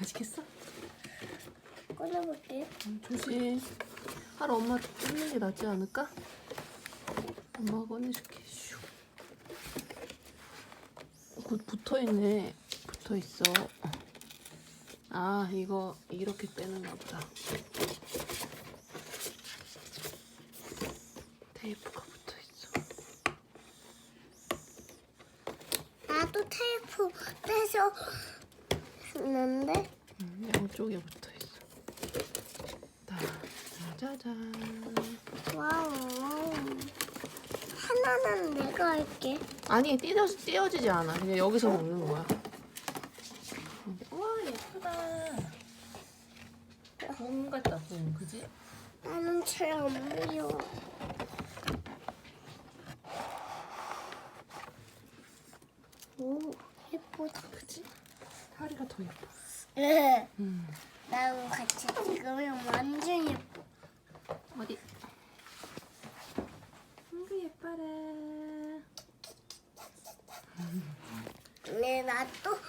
맛있겠어? 꺼내볼게. 음, 조심. 하루 엄마 뜯는 게 낫지 않을까? 엄마가 꺼내줄게. 슉. 곧 붙어있네. 붙어있어. 아, 이거 이렇게 떼는가 보다. 테이프가 붙어있어. 나도 테이프 떼서 있는데 음, 양쪽에 붙어 있어. 자, 짜자잔. 와우 와우. 하나는 내가 할게. 아니, 띄어, 띄어지지 않아. 그냥 여기서 먹는 거야. 와, 예쁘다. 봄 같다, 봄. 그지? 나는 잘안 보여. 오 예쁘다. 그지? 다리가 더 예뻐. 응. 음. 나랑 같이 찍으면 완전 예뻐. 어디? 아이고, 예뻐라. 근데 나또